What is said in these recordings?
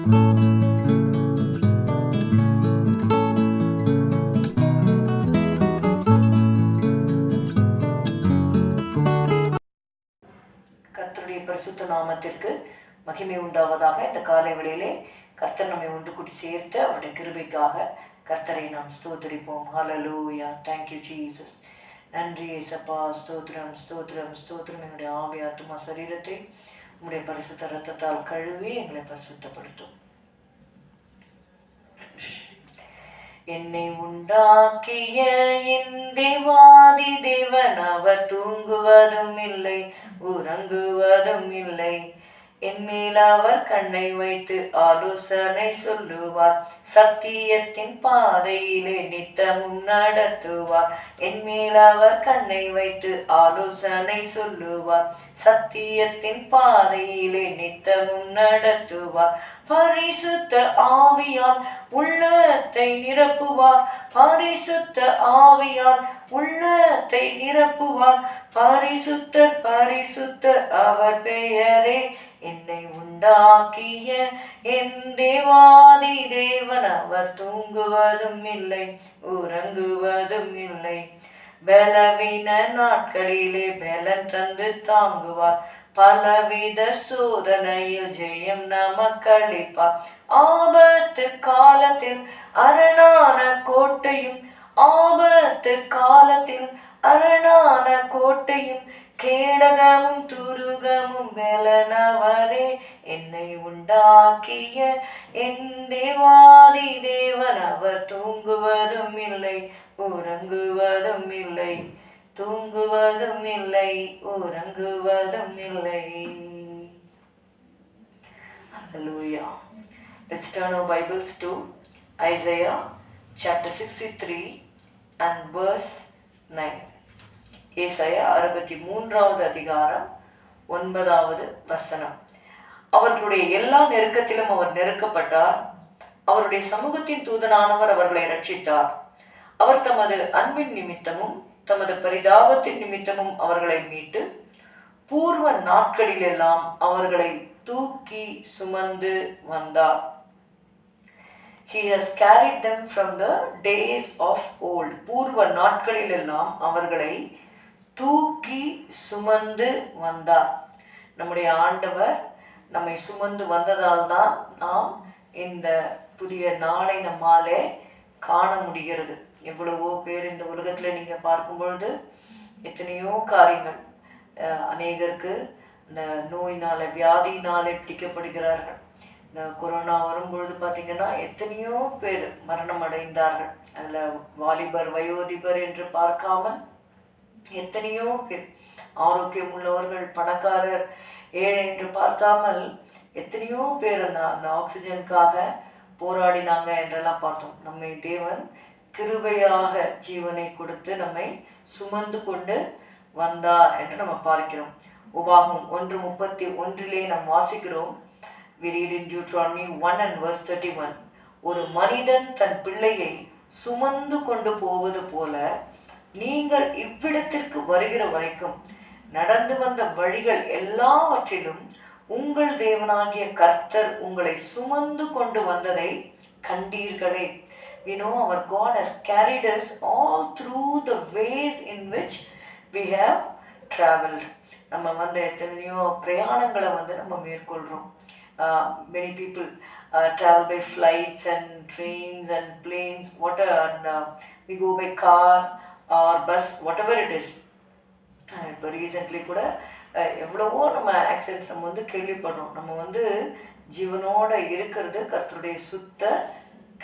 கர்த்தருடைய பரிசுத்த நாமத்திற்கு மகிமை உண்டாவதாக. இந்த காலை வேளையிலே கர்த்தர் நம்மை ஒன்று கூட்டி சேர்த்து அவருடைய கிருபைக்காக கர்த்தரை நாம் ஸ்தோத்தரிப்போம். ஹலலூயா தேங்க்யூ ஜீசஸ் நன்றி சப்பா ஸ்தோத்திரம் ஸ்தோத்திரம் ஸ்தோத்திரம். என்னுடைய ஆவி ஆத்மா சரீரத்தை உங்களுடைய பரிசுத்த ரத்தத்தால் கழுவி எங்களை பரிசுத்தப்படுத்தும். என்னை உண்டாக்கிய என் தேவாதி தேவன் அவர் தூங்குவதும் இல்லை உறங்குவதும் இல்லை. என் அவர் கண்ணை வைத்து ஆலோசனை சொல்லுவார். சத்தியத்தின் பாதையிலே நித்தமும் நடத்துவார். என் மேல் அவர் கண்ணை வைத்து ஆலோசனை சொல்லுவார். சத்தியத்தின் பாதையிலே நித்தமும் நடத்துவார். பரிசுத்த ஆவியால் உள்ளத்தை நிரப்புவார். பரிசுத்த ஆவியால் உள்ளத்தை நிரப்புவார். பரிசுத்த பரிசுத்த அவர் பெயரே என்னை உண்டாக்கிய என் தேவாதி தேவன். அவர் தூங்குவதும் இல்லை உறங்குவதும் இல்லை. பலவீன நாட்களிலே பலன் தந்து தாங்குவார். பலவித சோதனையில் ஜெயம் நமக்களிப்பார். ஆபத்து காலத்தில் அரணான கோட்டையும் ஆபத்து காலத்தில் அரணான கோட்டையும் கேடகமும் துருகமும் வெலனவரே என்னை உண்டாக்கிய என் தேவாதி தேவன் அவர் தூங்குவதும் இல்லை உறங்குவதும் இல்லை தூங்குவதும் இல்லை உறங்குவதும் இல்லை Hallelujah. Let's turn our Bibles to Isaiah chapter 63 and verse 9. ஏசாயா அறுபத்தி மூன்றாவது அதிகாரம் ஒன்பதாவது வசனம். அவர்களுடைய எல்லா நெருக்கத்திலும் அவர் நெருக்கப்பட்டார். அவருடைய சமூகத்தின் தூதனானவர் அவர்களை ரட்சித்தார் அவர் தமது அன்பின் நிமித்தமும் தமது பரிதாபத்தின் நிமித்தமும் அவர்களை மீட்டு பூர்வ நாட்களிலெல்லாம் அவர்களை தூக்கி சுமந்து வந்தார். He has carried them from the days of old பூர்வ நாட்களிலெல்லாம் அவர்களை தூக்கி சுமந்து வந்தார். நம்முடைய ஆண்டவர் நம்மை சுமந்து வந்ததால் தான் நாம் இந்த புதிய நாளை நம்மாலே காண முடிகிறது. எவ்வளவோ பேர் இந்த உலகத்தில் நீங்கள் பார்க்கும் பொழுது எத்தனையோ காரியங்கள் அநேகருக்கு இந்த நோயினால் வியாதியினாலே பிடிக்கப்படுகிறார்கள். இந்த கொரோனா வரும்பொழுது பார்த்தீங்கன்னா எத்தனையோ பேர் மரணம் அடைந்தார்கள். அதில் வாலிபர் வயோதிபர் என்று பார்க்காமல் எத்தனையோ பேர் ஆரோக்கியம் உள்ளவர்கள் பணக்காரர் ஏழை என்று பார்க்காமல் எத்தனையோ பேர் அந்த அந்த ஆக்சிஜனுக்காக போராடினாங்க என்றெல்லாம் பார்த்தோம். நம்மை தேவன் கிருபையாக ஜீவனை கொடுத்து நம்மை சுமந்து கொண்டு வந்தார் என்று நம்ம பார்க்கிறோம். உபாகம் ஒன்று முப்பத்தி ஒன்றிலே நாம் வாசிக்கிறோம். We read in Deuteronomy 1 and verse 31 ஒரு மனிதன் தன் பிள்ளையை சுமந்து கொண்டு போவது போல நீங்கள் இவ்விடத்திற்கு வருகிற வரைக்கும் நடந்து வந்த வழிகள் எல்லாவற்றிலும் உங்கள் தேவனாகிய கர்த்தர் உங்களை சுமந்து கொண்டு வந்ததை கண்டீர்களே. We know our God has carried us all through the ways in which we have traveled. நம்ம வந்து எத்தனையோ பிரயாணங்களை வந்து நம்ம மேற்கொள்கிறோம் many people travel by flights and trains and planes what and we go by car or bus whatever it is இப்போ recently கூட எவ்வளவோ நம்ம ஆக்சிடென்ட்ஸ் நம்ம வந்து கேள்விப்படுறோம். நம்ம வந்து ஜீவனோட இருக்கிறது கர்த்தருடைய சுத்த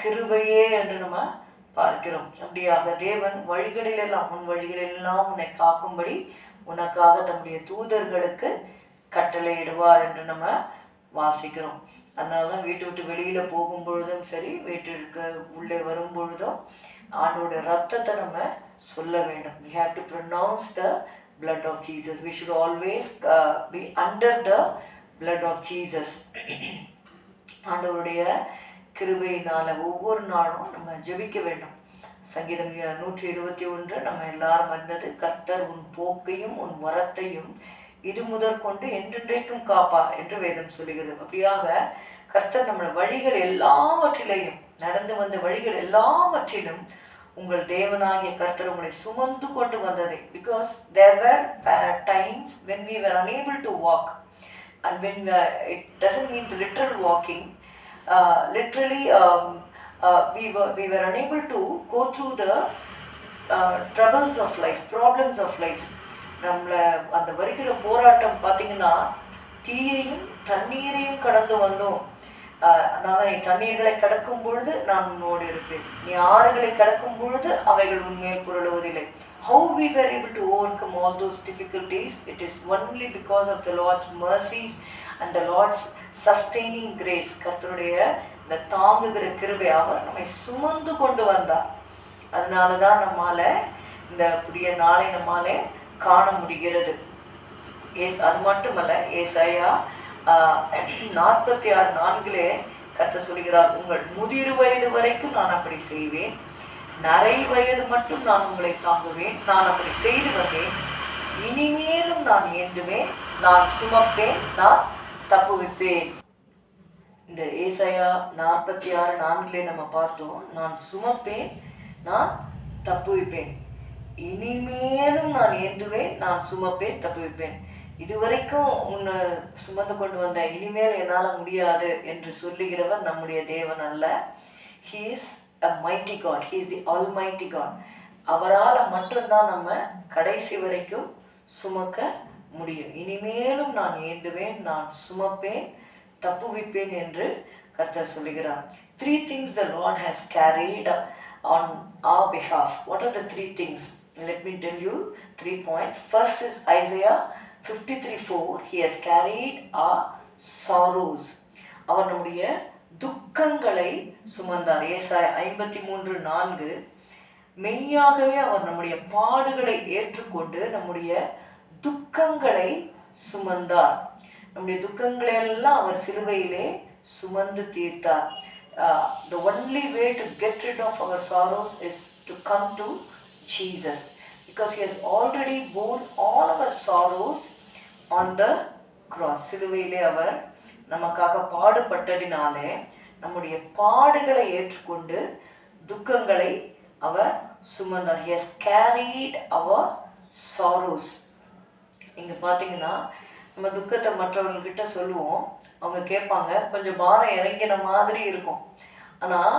கிருபையே என்று நம்ம பார்க்கிறோம். அப்படியாக தேவன் வழிகளிலெல்லாம் உன் வழிகளிலெல்லாம் உன்னை காக்கும்படி உனக்காக தம்முடைய தூதர்களுக்கு கட்டளையிடுவார் என்று நம்ம வாசிக்கிறோம். அதனால தான் வீட்டை விட்டு வெளியில் போகும் பொழுதும் சரி வீட்டிற்கு உள்ளே வரும் பொழுதும் ஆண்டோட ரத்தத்தை நம்ம சொல்ல வேண்டும். We have to pronounce the blood of Jesus we should always be under the blood of Jesus ஆண்டவருடைய கிருபையினால் ஒவ்வொரு நாளும் நம்ம ஜெபிக்க வேண்டும். சங்கீதம் நூற்றி இருபத்தி ஒன்று நம்ம எல்லாரும் வந்தது கர்த்தர் உன் போக்கையும் உன் வரத்தையும் இது முதற் கொண்டு என்றென்றைக்கும் காப்பார் என்று வேதம் சொல்லுகிறது. அப்படியாக கர்த்தர் நம்மளோட வழிகள் எல்லாவற்றிலையும் நடந்து வந்த வழிகள் எல்லாவற்றிலும் உங்கள் தேவனாகிய கர்த்தர் உங்களை சுமந்து கொண்டு வந்ததே because there were times when we were unable to walk and when it doesn't mean literal walking literally we we were unable to go through the troubles of life problems of life நம்மளை அந்த வருகிற போராட்டம் பார்த்தீங்கன்னா தீயையும் தண்ணீரையும் கடந்து வந்தோம் அதனால தண்ணீர்களை கடக்கும் பொழுது நான் உன்னோடு இருப்பேன். நீ ஆறுகளை கடக்கும் பொழுது அவைகள் உண்மையில் புரளுவதில்லை. How we were able to overcome all those difficulties it is only because of the Lord's mercies and the Lord's sustaining grace கர்த்தருடைய இந்த தாங்குகிற கிருபை அவர் நம்மை சுமந்து கொண்டு வந்தார். அதனால தான் நம்மால இந்த புதிய நாளை நம்மால காண முடிகிறது. ஏஸ் அது மட்டுமல்ல ஏசாயா நாற்பத்தி ஆறு நான்கிலே கத்த சொல்கிறார் உங்கள் முதிர் வயது வரைக்கும் நான் அப்படி செய்வேன். நரை வயது மட்டும் நான் உங்களை தாங்குவேன். நான் அப்படி செய்து வந்தேன். இனிமேலும் நான் ஏந்துவேன். நான் சுமப்பேன். நான் தப்புவிப்பேன் இந்த ஏசையா நாற்பத்தி ஆறு நான்கிலே நம்ம பார்த்தோம் நான் சுமப்பேன். நான் தப்புவிப்பேன் இனிமேலும் நான் ஏந்துவேன். நான் சுமப்பேன். தப்புவிப்பேன் இதுவரைக்கும் உன்னை சுமந்து கொண்டு வந்த இனிமேல் என்னால் முடியாது என்று சொல்லுகிறவர் நம்முடைய தேவன் அல்ல. He is a mighty God he is the almighty God அவரால் மட்டும்தான் நம்ம கடைசி வரைக்கும் சுமக்க முடியும். இனிமேலும் நான் ஏந்துவேன் நான் சுமப்பேன் தப்புவிப்பேன் என்று கர்த்தர் சொல்லுகிறார். Three things the Lord has carried on our behalf what are the three things let me tell you three points first is Isaiah 53 4 he has carried our sorrows அவர் நம்முடைய துக்கங்களை சுமந்தார். ஏசாய் ஐம்பத்தி மூன்று நான்கு. மெய்யாகவே அவர் நம்முடைய பாடுகளை ஏற்றுக்கொண்டு நம்முடைய துக்கங்களை சுமந்தார். நம்முடைய துக்கங்களை எல்லாம் அவர் சிலுவையிலே சுமந்து தீர்த்தார். The only way to get rid of our sorrows is to come to Jesus because he has already borne all our sorrows on the cross சிலுவையிலே அவர் நமக்காக பாடுபட்டதினாலே நம்முடைய பாடுகளை ஏற்றுக்கொண்டு துக்கங்களை அவர் சுமந்தார். Has carried our sorrows sorrows. பார்த்தீங்கன்னா நம்ம துக்கத்தை மற்றவங்கக்கிட்ட சொல்லுவோம். அவங்க கேட்பாங்க கொஞ்சம் பாரம் இறங்கின மாதிரி இருக்கும். ஆனால்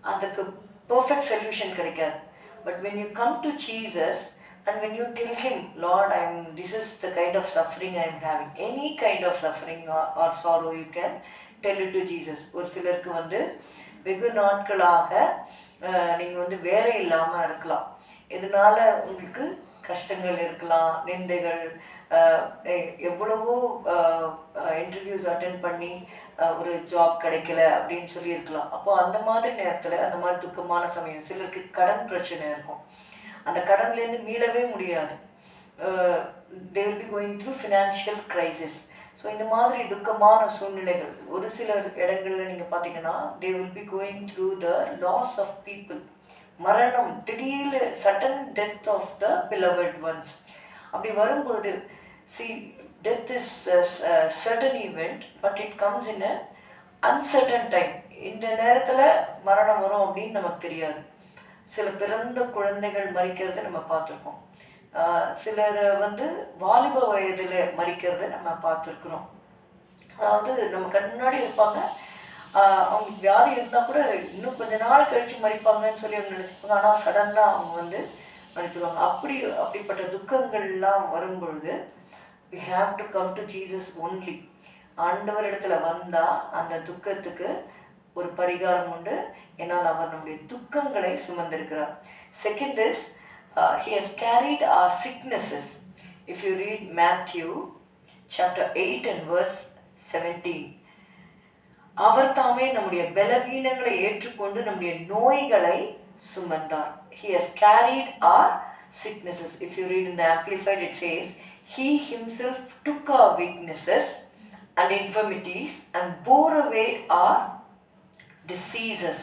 அதுக்கு பர்ஃபெக்ட் சொல்யூஷன் கிடைக்காது. But when you come to Jesus and when you tell him lord i'm this is the kind of suffering i'm having any kind of suffering or, or sorrow you can tell it to jesus. ஒரு சிலருக்கு வந்து வெகு நாட்களாக நீங்கள் வந்து வேலை இல்லாமல் இருக்கலாம். இதனால உங்களுக்கு கஷ்டங்கள் இருக்கலாம் நிந்தைகள் எவ்வளவோ இன்டர்வியூஸ் அட்டென்ட் பண்ணி ஒரு ஜாப் கிடைக்கல அப்படின்னு சொல்லி இருக்கலாம் அப்போ அந்த மாதிரி நேரத்தில் அந்த மாதிரி துக்கமான சமயம் சிலருக்கு கடன் பிரச்சனை இருக்கும். அந்த கடன்லேருந்து மீளவே முடியாது. They will be going through financial crisis so இந்த மாதிரி துக்கமான சூழ்நிலைகள் ஒரு சில இடங்களில் நீங்கள் பார்த்தீங்கன்னா they will be going through the loss of people மரணம் திடீர்னு sudden death of the bereaved ones அப்படி வரும்பொழுது see death is certain event but it comes in a uncertain time இந்த நேரத்தில் மரணம் வரும் அப்படின்னு நமக்கு தெரியாது. சில பிறந்த குழந்தைகள் மறிக்கிறதை நம்ம பார்த்துருக்கோம். சிலர் வந்து வாலிப வயதில் மறிக்கிறத நம்ம பார்த்துருக்குறோம். அதாவது நம்ம கண்ணாடி இருப்பாங்க. அவங்களுக்கு வியாதி இருந்தால் கூட இன்னும் கொஞ்ச நாள் கழித்து மறிப்பாங்கன்னு சொல்லி அவங்க நினச்சிப்பாங்க. ஆனால் சடனாக அவங்க வந்து மறிச்சிருவாங்க. அப்படி அப்படிப்பட்ட துக்கங்கள்லாம் வரும்பொழுது we have to come to Jesus only ஆண்டவரிடத்துல வந்தால் அந்த துக்கத்துக்கு ஒரு பரிகாரம் உண்டு என்னால் அவர் நம்முடைய துக்கங்களை சுமந்திருக்கிறார் second is he has carried our sicknesses if you read Matthew chapter eight and verse seventeen அவர் தாமே நம்முடைய பலவீனங்களை ஏற்றுக்கொண்டு நம்முடைய நோய்களை சுமந்தார் he has carried our sicknesses If you read in the it says he He himself took our weaknesses and infirmities and bore away our diseases.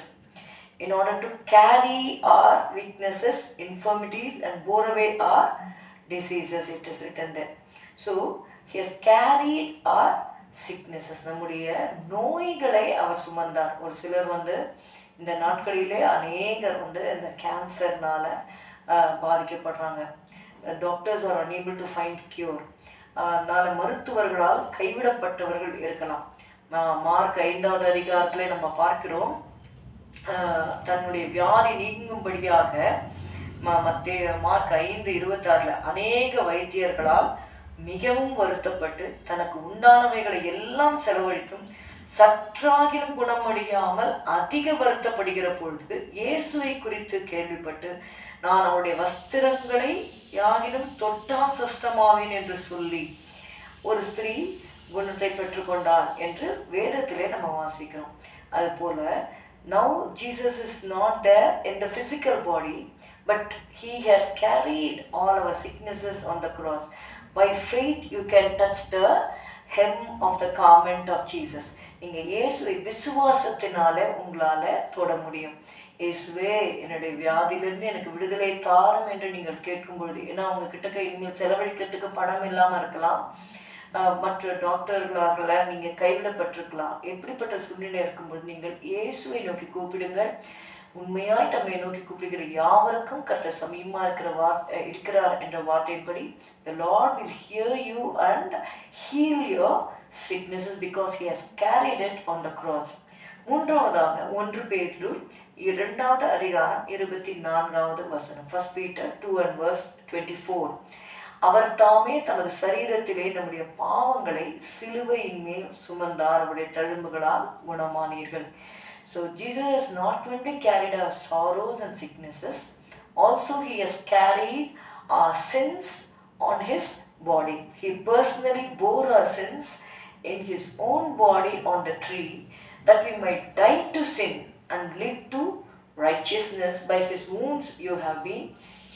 In order to carry our weaknesses infirmities and bore away our diseases it is written there. So he has carried our sicknesses நம்முடைய நோய்களை அவர் சுமந்தார். ஒரு சிலர் வந்து இந்த நாட்களிலே அநேகர் வந்து இந்த கேன்சர்னால் பாதிக்கப்படுறாங்க. Doctors are unable to find cure அதனால் மருத்துவர்களால் கைவிடப்பட்டவர்கள் இருக்கலாம். மார்க் ஐந்தாவது அதிகாரத்தில் நம்ம பார்க்கிறோம். தன்னுடைய வியாதி நீங்கும்படியாக ம- மார்க் ஐந்து இருபத்தாறுல அநேக வைத்தியர்களால் மிகவும் வருத்தப்பட்டு தனக்கு உண்டானவைகளை எல்லாம் செலவழித்தும் சற்றாகிலும் குணமடையாமல் அதிக வருத்தப்படுகிற பொழுது இயேசுவை குறித்து கேள்விப்பட்டு நான் அவருடைய வஸ்திரங்களை யாகிலும் தொட்டால் சுஸ்தமாவேன் என்று சொல்லி ஒரு ஸ்திரீ குணத்தை பெற்றுக்கொண்டான் என்று வேதத்திலே நம்ம வாசிக்கிறோம். அதுபோல now Jesus is not the in the physical body but he has carried all our sicknesses on the cross by faith you can touch the hem of the garment of Jesus நீங்கள் இயேசுவை விசுவாசத்தினால உங்களால் தொட முடியும். இயேசுவே என்னுடைய வியாதியிலிருந்து எனக்கு விடுதலை தாரும் என்று நீங்கள் கேட்கும் பொழுது ஏன்னா உங்க கிட்டக்க இனிமேல் செலவழிக்கிறதுக்கு பணம் இல்லாமல் இருக்கலாம். மற்ற டாக்டர்களாகல நீங்கள் கைவிடப்பட்டிருக்கலாம். எப்படிப்பட்ட சூழ்நிலை இருக்கும்போது நீங்கள் இயேசுவை நோக்கி கூப்பிடுங்கள். உண்மையாய் தம்மை நோக்கி கூப்பிடுகிற யாவருக்கும் கர்த்தர் சமயமாக இருக்கிற வார் இருக்கிறார் என்ற வார்த்தைப்படி the Lord will hear you and heal your sickness because he has carried it on the cross மூன்றாவதாக ஒன்று பேதுரு இரண்டாவது அதிகாரம் இருபத்தி நான்காவது வசனம். First Peter two and verse twenty four அவர் தாமே தமது சரீரத்திலே நம்முடைய பாவங்களை சிலுவையின் மேல் சுமந்தார் அவருடைய தழும்புகளால் குணமானீர்கள் so Jesus has not only carried our sorrows and sicknesses also he has carried our sins on his body he personally bore our sins in his own body on the tree that we might die to sin and live to righteousness by his wounds you have been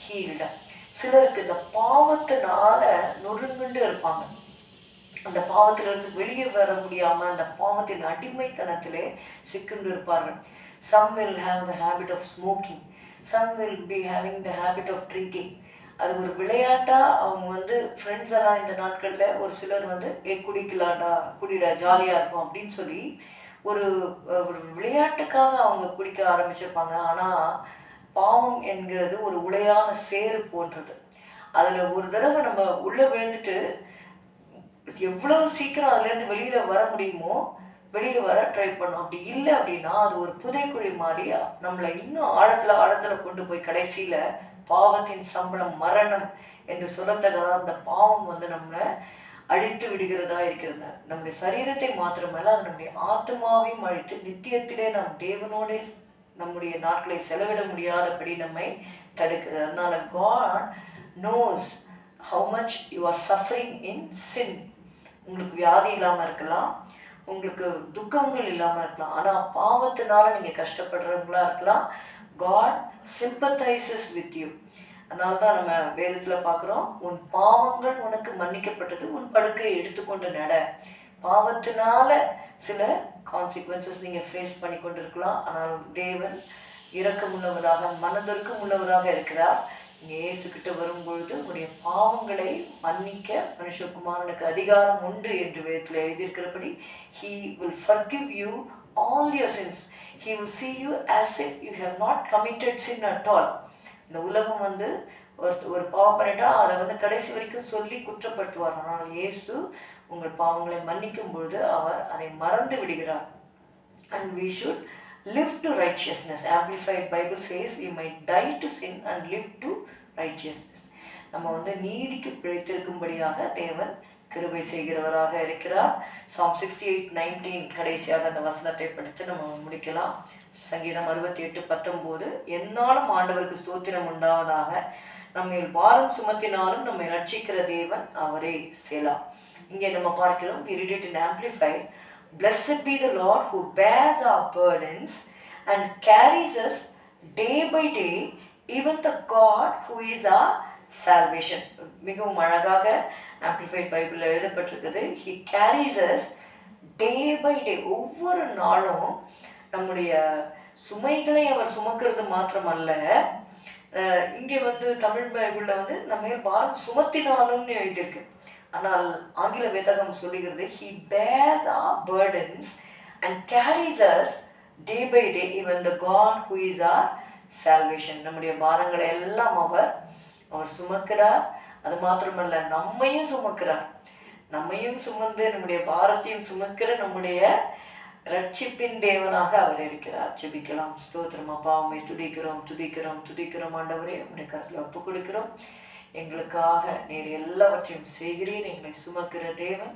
healed சிலருக்கு இந்த பாவத்தினால நொறுங்குண்டு இருப்பாங்க. அந்த பாவத்திலிருந்து வெளியே வர முடியாம அந்த பாவத்தின் அடிமைத்தனத்திலே சிக்குண்டு இருப்பார்கள். Some will have the habit of smoking some will be having the habit of drinking அது ஒரு விளையாட்டாக அவங்க வந்து ஃப்ரெண்ட்ஸ் எல்லாம் இந்த நாட்களில் ஒரு சிலர் வந்து ஏ குடிக்கலாடா குடிடா ஜாலியாக இருக்கும் அப்படின்னு சொல்லி ஒரு ஒரு விளையாட்டுக்காக அவங்க குடிக்க ஆரம்பிச்சிருப்பாங்க. ஆனால் பாவம் என்கிறது ஒரு உடையான சேறு போன்றது. அதில் ஒரு தடவை நம்ம உள்ளே விழுந்துட்டு எவ்வளவு சீக்கிரம் அதுலேருந்து வெளியில் வர முடியுமோ வெளியே வர ட்ரை பண்ணோம். அப்படி இல்லை அப்படின்னா அது ஒரு புதைக்குழி மாதிரி நம்மளை இன்னும் ஆழத்தில் ஆழத்தில் கொண்டு போய் கடைசியில் பாவத்தின் சம்பளம் மரணம் என்று சொல்லத்தக்கதா அந்த பாவம் வந்து நம்மளை அழித்து விடுகிறதா இருக்கிறது. நம்முடைய சரீரத்தை மாத்திரமல்ல அது நம்முடைய ஆத்மாவையும் அழித்து நித்தியத்திலே நாம் தேவனோட நம்முடைய நாட்களை செலவிட முடியாதபடி நம்மை தடுக்கிறது. அதனால God knows how much you are suffering in sin உங்களுக்கு வியாதி இல்லாமல் இருக்கலாம் உங்களுக்கு துக்கங்கள் இல்லாமல் இருக்கலாம் ஆனால் பாவத்தினால நீங்கள் கஷ்டப்படுறவங்களா இருக்கலாம். காட் சிம்பத்தைசஸ் வித் யூ அதனால தான் நம்ம வேதத்தில் பார்க்குறோம் உன் பாவங்கள் உனக்கு மன்னிக்கப்பட்டது உன் படுக்கையை எடுத்துக்கொண்டு நட. பாவத்தினால சில கான்சிக்வன்சஸ் நீங்கள் ஃபேஸ் பண்ணி கொண்டு இருக்கலாம் ஆனால் தேவன் இரக்கமுள்ளவராக மனதிற்கும் உள்ளவராக இருக்கிறார். நீங்கள் இயேசு கிட்ட வரும்பொழுது உங்களுடைய பாவங்களை மன்னிக்க மனுஷகுமாரனுக்கு அதிகாரம் உண்டு என்று வேதத்தில் எழுதியிருக்கிறபடி he will forgive you all your sins he will see you as if you have not committed sin at all இந்த உலகம் வந்து ஒரு ஒரு பாவம் பண்ணிட்டா அதை வந்து கடைசி வரைக்கும் சொல்லி குற்றப்படுத்துவார். ஆனால் இயேசு உங்கள் பாவங்களை மன்னிக்கும் பொழுது அவர் அதை மறந்து விடுகிறார். And we should live to righteousness amplified Bible says we might die to sin and live to righteousness நம்ம வந்து நீதிக்கு பிழைத்திருக்கும்படியாக தேவன் கிருபை செய்கிறவராக இருக்கிறார். சாம் சிக்ஸ்டி எயிட் நைன்டீன் கடைசியாக அந்த வசனத்தை படித்து நம்ம முடிக்கலாம். சங்கீதம் அறுபத்தி எட்டு பத்தொம்போது என்னாலும் ஆண்டவருக்கு ஸ்தோத்திரம் உண்டாவதாக. நம்ம பாரம் சுமத்தினாலும் நம்மை ரட்சிக்கிற தேவன் அவரே. சேலா. இங்கே நம்ம பார்க்கிறோம் we read it in amplified blessed be the lord who bears our burdens and carries us day by day even the God who is our salvation மிகவும் அழகாக ஆம்பிளிஃபைட் பைபிளில் எழுதப்பட்டிருக்குது he carries us day by day ஒவ்வொரு நாளும் நம்முடைய சுமைகளை அவர் சுமக்கிறது மாத்திரமல்ல இங்கே வந்து தமிழ் பைபிளில் வந்து நம்ம பாரம் சுமத்தினாலும்னு எழுதியிருக்கு ஆனால் ஆங்கில வேதகம் சொல்லுகிறது he bears our burdens and carries us day by day even the God who is our salvation நம்முடைய பாரங்களை எல்லாம் அவர் அவர் சுமக்கிறார். அது மாத்திரமல்ல நம்மையும் சுமக்கிறார். நம்மையும் சுமந்து நம்முடைய பாரத்தையும் சுமக்கிற நம்முடைய ரட்சிப்பின் தேவனாக அவர் இருக்கிறார். ஜெபிக்கலாம். ஸ்தோத்திரம். அப்பா உண்மை துதிக்கிறோம் துதிக்கிறோம் துதிக்கிறோம். ஆண்டவரே உடைய கருத்தில் ஒப்பு கொடுக்கிறோம் எங்களுக்காக நீர் எல்லாவற்றையும் செய்கிறேன் எங்களை சுமக்கிற தேவன்.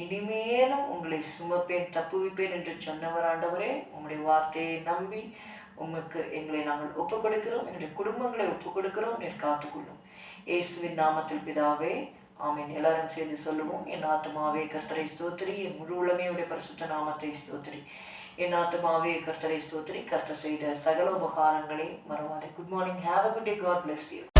இனிமேலும் உங்களை சுமப்பேன் தப்புவிப்பேன் என்று சொன்னவர் ஆண்டவரே. உங்களுடைய வார்த்தையை நம்பி உமக்கு எங்களை நாங்கள் ஒப்புக் கொடுக்கிறோம் எங்களுடைய குடும்பங்களை ஒப்புக் கொடுக்கிறோம் நீர் காத்துக்கொள்ளும். இயேசுவின் நாமத்தில் பிதாவே ஆமீன். எல்லாரும் சேர்ந்து சொல்லுவோம். என் ஆத்மாவே கர்த்தரை ஸ்தோத்திரி. என் முழு உலமே உடைய பரிசுத்த நாமத்தை ஸ்தோத்திரி. என் ஆத்மாவே கர்த்தரை ஸ்தோத்திரி. கர்த்தர் செய்த சகல உபகாரங்களை மறவாதே. Good morning have a good day God bless you